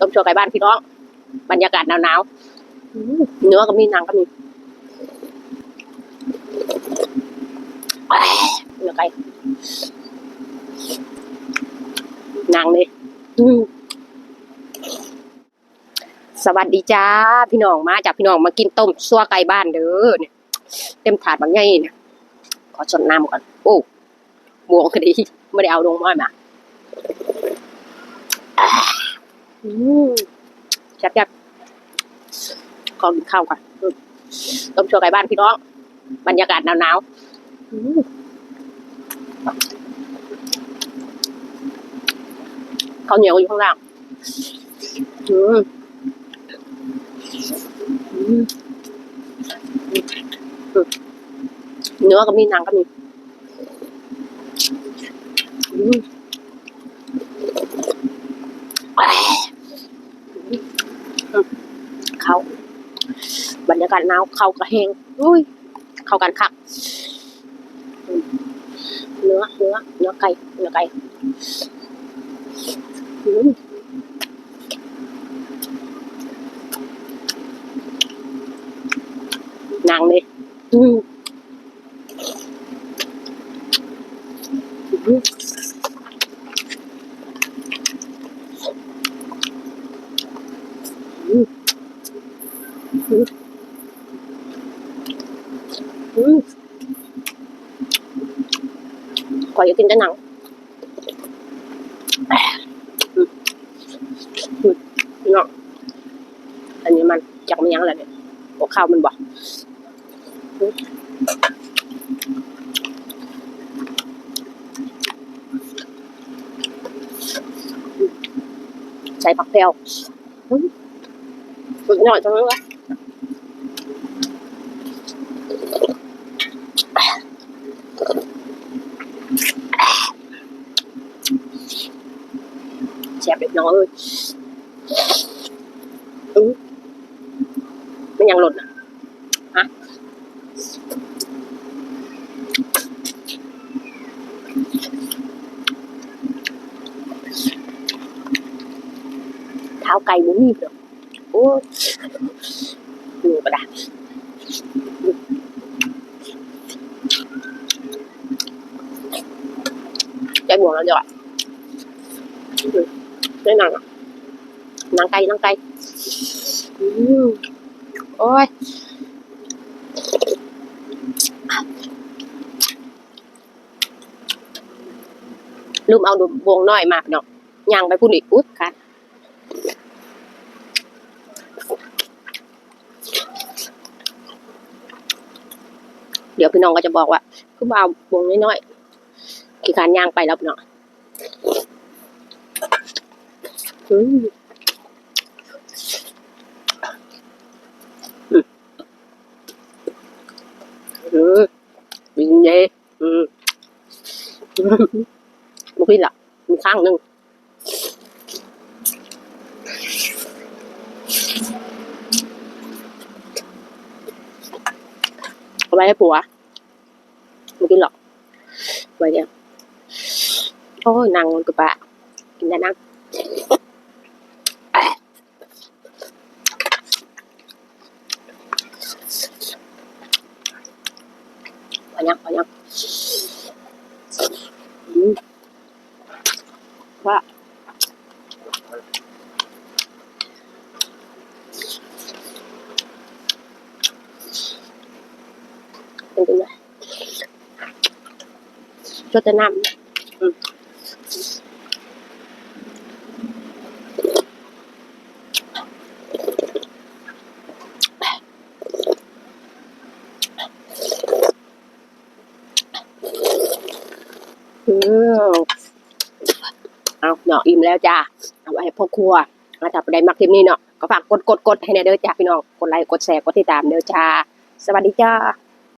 ต้มชัวไก่บ้านพี่น้อง บรรยากาศหนาวๆเนื้อก็มีหนังก็มีเนื้อไก่หนังเลยสวัสดีจ้า พี่น้องมาจากพี่น้องมากินต้มซัวไก่บ้านเด้อเนี่ยเต็มถาดบางใหญ่เนี่ยขอชนน้ำก่อนโอ้บวงคดีไม่ได้เอาลงม้อยมา อ่าอืมจัดจัดขอกินข้าวก่อนต้มชัวไก่บ้านพี่น้อง บรรยากาศหนาวๆอืมข้าวเหนียวอยู่ข้างล่าง อืมเนื้อก็มีหนังก็มีอืม เขาบรรยากาศหนาวเขากระเฮงอุ้ย เข้ากันคักเนื้อเนื้อเนื้อไก่เนื้อไก่นางเลยอืมอืมอืมอืม ขออย่ากินแต่หนังเนาะอันนี้มันจากมันยังอะไรเนี่ยหัวข้าวมันบอกใส่ผักแพรวสุดยอดจังเลยวะ แซ่บเล็กน้อยเลยอืมมันยังหล่นอะฮะเท้าไก่บุ้มีเปล่าโอ้ยดูกระดาษใจ บวงแล้วเดี๋ยวอะ cái nào nè nắng cay nắng cay Ừm. ôi ลืมเอาดูบวงน้อยมากเนาะย่างไปพุ่นอีกอุ๊ยค่ะเดี๋ยวพี่น้องก็จะบอกว่าคือเอาบวงน้อยๆ ขี่การย่างไปแล้วเนาะอืมอืมอืมบินเย่อืมบุกินละมีข้างนึงเอาไว้ให้ผัวบุกินหรอกไว้เนี่ย อ้ยนางกระปะกินได้นั่งพอยังพอยังอืมว่าเป็นยังไงชดแต่น้ำอืมอืม เอาเนาะอิ่มแล้วจ้าเอาไว้พ่อครัวมาถ้าไปได้มักคลิปนี้เนาะก็ฝากกดกดกดให้แน่เด้อจ้าพี่น้อง กดไลค์กดแชร์กดติดตามเด้อจ้า สวัสดีจ้า